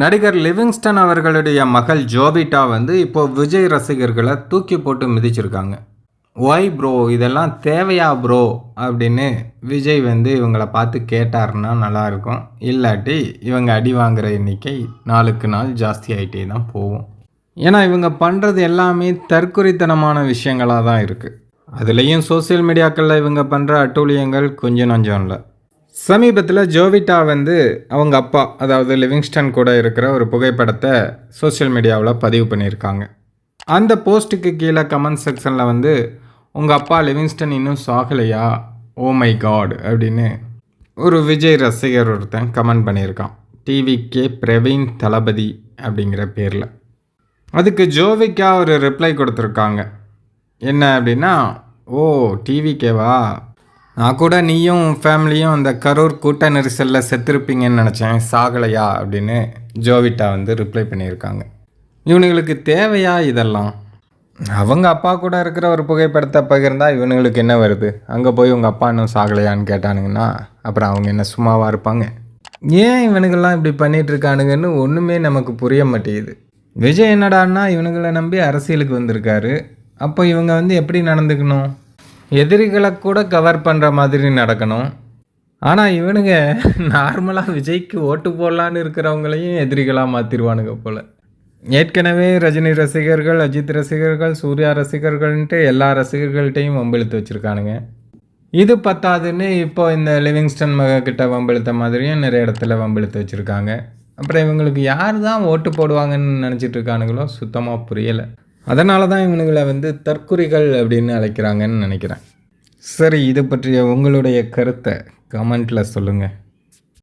நடிகர் லிவிங்ஸ்டன் அவர்களுடைய மகள் ஜோபிட்டா வந்து இப்போ விஜய் ரசிகர்களை தூக்கி போட்டு மிதிச்சிருக்காங்க. ஒய் ப்ரோ இதெல்லாம் தேவையா ப்ரோ அப்படின்னு விஜய் வந்து இவங்களை பார்த்து கேட்டாருன்னா நல்லாயிருக்கும். இல்லாட்டி இவங்க அடி வாங்குற எண்ணிக்கை நாளுக்கு நாள் ஜாஸ்தி ஆகிட்டே தான் போகும். ஏன்னா இவங்க பண்ணுறது எல்லாமே தற்குறித்தனமான விஷயங்களாக தான் இருக்குது அதுலேயும் சோஷியல் மீடியாக்களில் இவங்க பண்ணுற அட்டூழியங்கள் கொஞ்சம் நஞ்சம் இல்லை. சமீபத்தில் ஜோவிட்டா வந்து அவங்க அப்பா அதாவது லிவிங்ஸ்டன் கூட இருக்கிற ஒரு புகைப்படத்தை சோஷியல் மீடியாவில் பதிவு பண்ணியிருக்காங்க. அந்த போஸ்ட்டுக்கு கீழே கமெண்ட் செக்ஷனில் வந்து உங்கள் அப்பா லிவிங்ஸ்டன் இன்னும் சாகலையா? ஓ மை காட் அப்படின்னு ஒரு விஜய் ரசிகர் ஒருத்தன் கமெண்ட் பண்ணியிருக்கான். டிவி கே பிரவீன் தளபதி அப்படிங்கிற பேரில். அதுக்கு ஜோவிக்கா ஒரு ரிப்ளை கொடுத்துருக்காங்க. என்ன அப்படின்னா ஓ டிவிக்கேவா நான் கூட நீயும் ஃபேமிலியும் அந்த கரூர் கூட்ட நெரிசலில் செத்துருப்பீங்கன்னு நினச்சேன். சாகலையா? அப்படின்னு ஜோவிட்டா வந்து ரிப்ளை பண்ணியிருக்காங்க. இவனுங்களுக்கு தேவையா இதெல்லாம்? அவங்க அப்பா கூட இருக்கிற ஒரு புகைப்படத்தை பகிர்ந்தால் இவனுங்களுக்கு என்ன வருது? அங்கே போய் உங்கள் அப்பா இன்னும் சாகலையான்னு கேட்டானுங்கன்னா அப்புறம் அவங்க என்ன சும்மாவாக இருப்பாங்க? ஏன் இவனுங்கெல்லாம் இப்படி பண்ணிட்டு இருக்கானுங்கன்னு ஒன்றுமே நமக்கு புரிய மாட்டேங்குது. விஜய் என்னடான்னா இவனுங்களை நம்பி அரசியலுக்கு வந்திருக்காரு. அப்போ இவங்க வந்து எப்படி நடந்துக்கணும்? எதிரிகளை கூட கவர் பண்ணுற மாதிரி நடக்கணும். ஆனால் இவனுங்க நார்மலாக விஜய்க்கு ஓட்டு போடலான்னு இருக்கிறவங்களையும் எதிரிகளாக மாற்றிடுவானுங்க போல். ஏற்கனவே ரஜினி ரசிகர்கள் அஜித் ரசிகர்கள் சூர்யா ரசிகர்கள்ன்ட்டு எல்லா ரசிகர்கள்ட்டையும் வம்பிழுத்து வச்சுருக்கானுங்க. இது பத்தாதுன்னு இப்போ இந்த லிவிங்ஸ்டன் மகக்கிட்ட வம்பிழுத்த மாதிரியும் நிறைய இடத்துல வம்பிழுத்து வச்சுருக்காங்க. அப்புறம் இவங்களுக்கு யார் தான் ஓட்டு போடுவாங்கன்னு நினச்சிட்டு இருக்கானுங்களோ சுத்தமாக புரியலை. அதனால தான் இவனுங்களை வந்து தற்குறிகள் அப்படின்னு அழைக்கிறாங்கன்னு நினைக்கிறேன். சரி இது பற்றிய உங்களுடைய கருத்தை கமெண்ட்டில் சொல்லுங்கள்